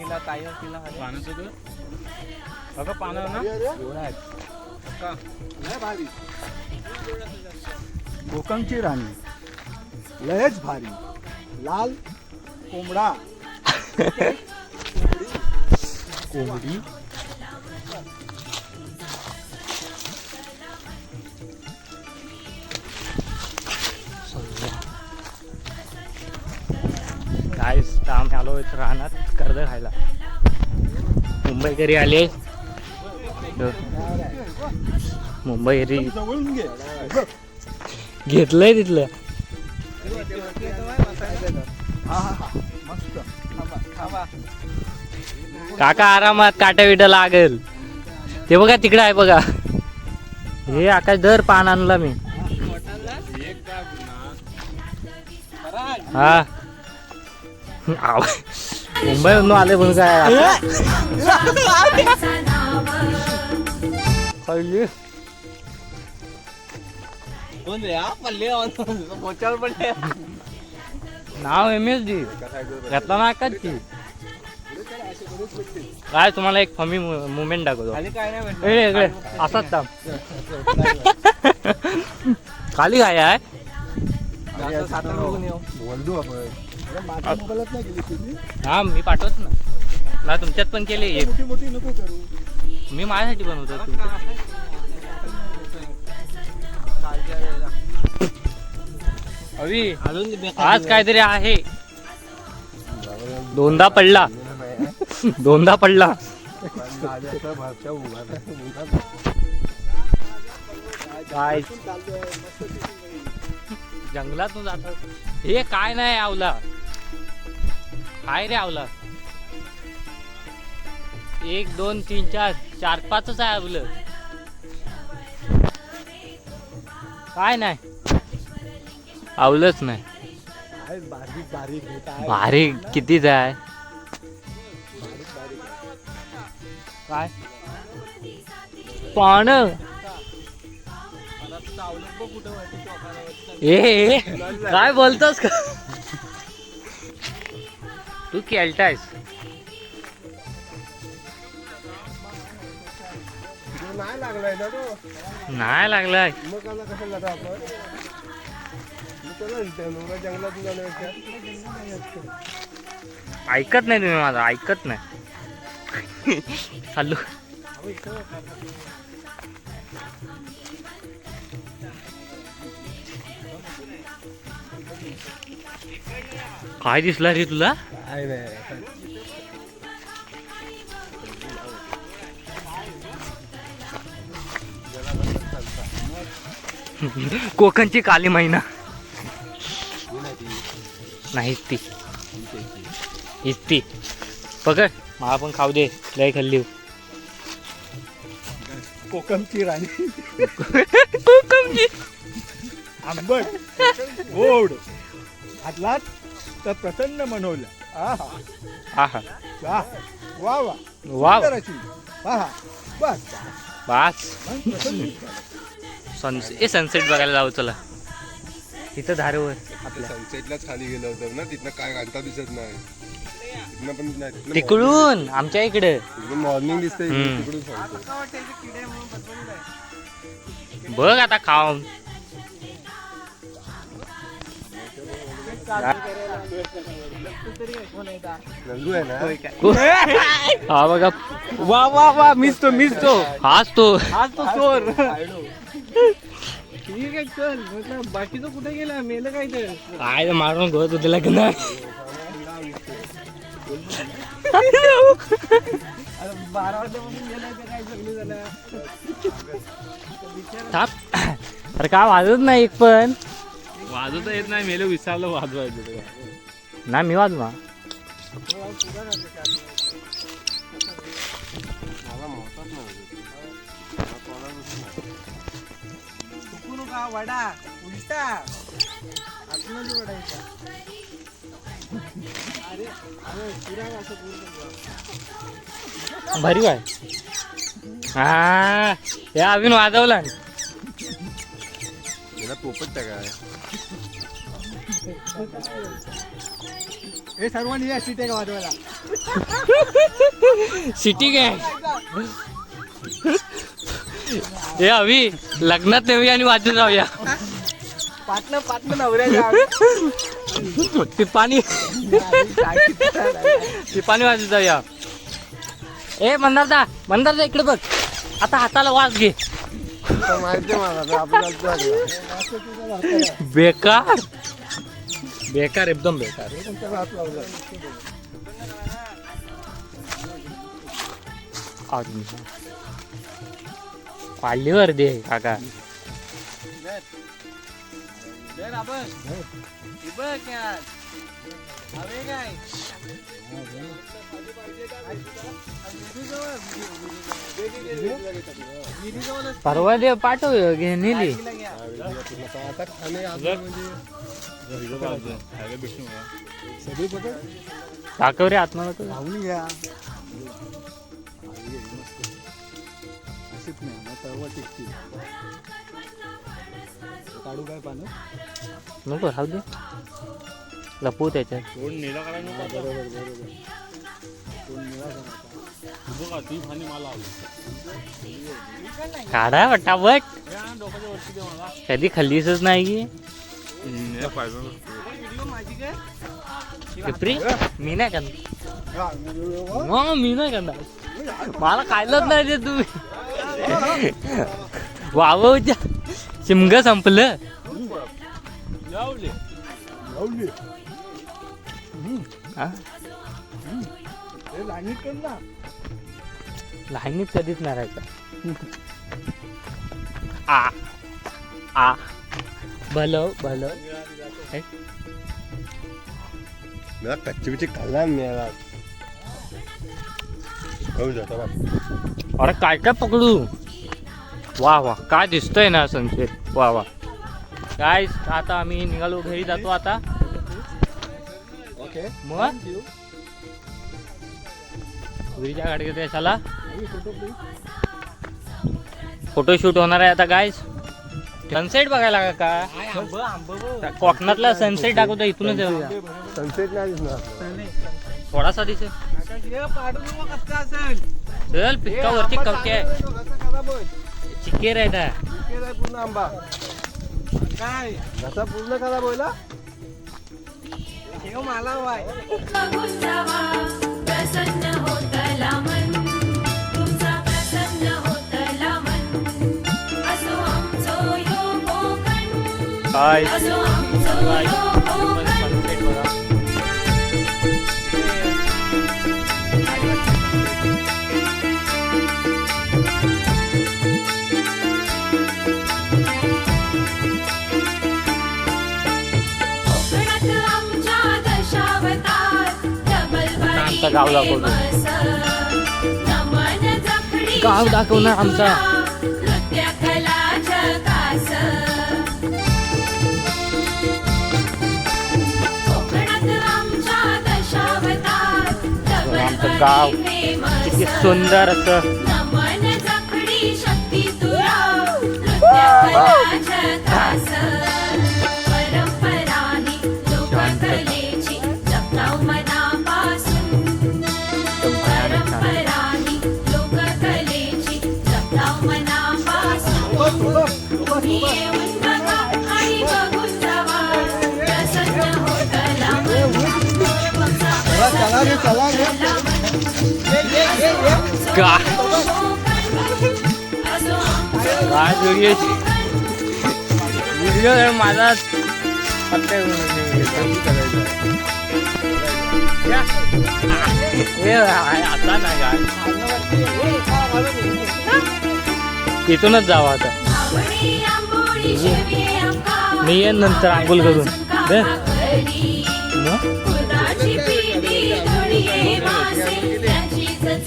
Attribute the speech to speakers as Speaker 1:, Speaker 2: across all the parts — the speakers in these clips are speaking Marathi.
Speaker 1: कशी कशी आणायची गारकीला ताई असतील ना खाली
Speaker 2: पानं सगळं अगं पानं ना?
Speaker 1: एवढं
Speaker 2: का?
Speaker 3: कोकणची राणी. लयच भारी. लाल कोंबडा.
Speaker 1: कोंबडी?
Speaker 4: काय आम्ही आलो राहणार कर्ज खायला. मुंबईकरी आले. मुंबईकरी घेतलंय तिथलं. काका आरामात काटा बिटा लागेल. ते बघा तिकडे आहे बघा. हे आकाश दर पान आणला मी. हा. आव. मुंबईवरून आले म्हणून काय
Speaker 1: हा?
Speaker 4: नाव एम एस डी घेतला ना की काय तुम्हाला एक फमी मुवमेंट दाखवतो.
Speaker 1: खाली काय नाही भेटलं
Speaker 4: इकडे इकडे असाच थांब. खाली काय आहे?
Speaker 3: मोबाईलात नाही गेली तुझी
Speaker 4: हा मी पाठवत ना. ना तुमच्यात पण केले एक.
Speaker 3: मोठी मोठी नको करू
Speaker 4: मी माझ्यासाठी बनवतो तू. अवी
Speaker 1: अजून
Speaker 4: आज काहीतरी आहे. दोनदा पडला. दोनदा पडला. काय जंगलातून जातात हे काय नाही आवला. हाय रे आवला. एक दोन तीन चार चार पाचच आहे आवलं. काय नाही. आवलंच नाही.
Speaker 3: बारीक बारीक
Speaker 4: भारी कितीच आहे काय? पान. ए ए, काय बोलतोस का तू केलतायस
Speaker 3: तो नाही लागलाय. ना तो
Speaker 4: नाही लागलाय
Speaker 3: मग आता कसं आपण मी त्याला विचारलं, जंगलात
Speaker 4: ऐकत नाही तुम्ही माझं ऐकत नाही. चालू. काय दिसला रे तुला?
Speaker 3: नाही
Speaker 4: कोकणची काली महिना नाही ती हीच ती पकड. मला पण खाऊ दे. लय खाल्ली.
Speaker 3: कोकमची राणी.
Speaker 4: कोकमची
Speaker 3: आंबट गोड. घातलात तर प्रसन्न मनवलं आहा.
Speaker 4: आहा.
Speaker 3: वा वा. वा बस.
Speaker 4: बास. सनसेट. ए सनसेट बघायला जाऊ चला. तिथं धारेवर आपल्या.
Speaker 5: सनसेटलाच खाली गेलो होतो ना तिथनं काय घंटा दिसत नाही. तिथनं पण नाही तिथनं
Speaker 4: तिकडून आमच्या इकडे.
Speaker 5: मॉर्निंग दिसते. तिकडून
Speaker 4: बघ आता खाऊन. हा बघा.
Speaker 1: वा वा वा मिस तो तो.
Speaker 4: हाच तो.
Speaker 1: तो चोर. ठीक आहे चल. म्हटलं बाकीचं कुठे गेला? मेलं काय तर
Speaker 4: काय मारून गळत होते लग्न
Speaker 1: बारा वाजल्यापासून गेलाय ते काय सगळी झालं
Speaker 4: थांब. अरे काय वाजत नाही एक पण?
Speaker 2: वाजवता येत नाही मेलं विसरलं वाजवायचं
Speaker 4: ना मी वाजवा.
Speaker 1: वडा उलटा आतमध्ये वडायचा अरे अरे पुरा असं पूर्ण
Speaker 4: भरी आहे हा हे अजून वाजवला.
Speaker 5: याला पोपट काय
Speaker 1: हे सर्वांनी या सीट आहे वाजवायला.
Speaker 4: सिटी काय? हे हवी लग्नात नेऊया आणि वाजत जाऊया.
Speaker 1: पाटणं पाटणं नवऱ्याच्या
Speaker 4: ते पाणी ते पाणी वाजत जाऊया. ए मंदारदा मंदारदा इकडे बघ. आता हाताला वाज घे. बेकार. बेकार एकदम बेकार.
Speaker 3: त्याला
Speaker 4: पाळलीवर दे काका. परवा दे पाठव घे नेली.
Speaker 3: सगळी पकड
Speaker 4: टाकव रे आत्मा
Speaker 1: धावून घ्या अशीच नाही काढू काय पानं
Speaker 4: नको राहू दे लपू त्याच्यात
Speaker 2: नको आता.
Speaker 3: बरोबर बरोबर
Speaker 1: कोण निळा करायचा
Speaker 2: बघा ती फानी मला आवडली.
Speaker 4: काढा कधी खाल्लीसच नाही पिपरी मी नाही करणार मग मी नाही करणार मला खायलाच नाही दे तुम्ही वावच्या शिमग संपलं
Speaker 2: लावले
Speaker 4: लहानीत कधीच नाही राहायचं. आ आ. भलं भलं. हे?
Speaker 3: मला कच्ची बिच्ची खाल्ला मिळाला. खाऊ जाता.
Speaker 4: अरे काय काय पकडू? वा वा. काय दिसतंय ना सनसेट वा वा. काय आता आम्ही निघालो घरी जातो आता.
Speaker 1: ओके
Speaker 4: मग? घरीच्या गाडी कशाला फोटोशूट होणार आहे आता काय सनसेट बघायला का का? कोकणातला सनसेट दाखवतो इथूनच जाऊया
Speaker 3: सनसेट नाही.
Speaker 4: थोडासा दिसेल. चल पिक्का वरती कवटे आहे. चिकेर आहे त्या
Speaker 3: पूर्ण आंबा.
Speaker 1: काय?
Speaker 3: घसा पूर्ण खाला बोला
Speaker 1: हे मला
Speaker 6: आमचा
Speaker 4: गाव दाखवतो. गाव दाखवणार आमचा. गाव. किती. सुंदर असं.
Speaker 6: शक्ती
Speaker 4: का? काय व्हिडिओ माझा. हे आता नाही काय तिथूनच जावं आता. मी येईन नंतर आंघोळ करून. मग?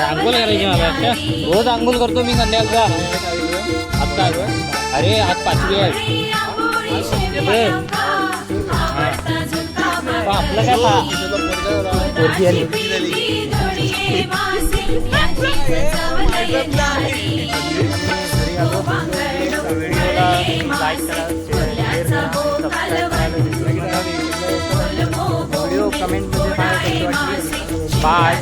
Speaker 4: आंघोळ करायची मला अच्छा. रोज आंघोळ करतो मी संध्याकाळचा गं? अरे आज पाचवी आहे. आपलं काय पा पोरगी आली. व्हिडिओ कमेंटमध्ये बाय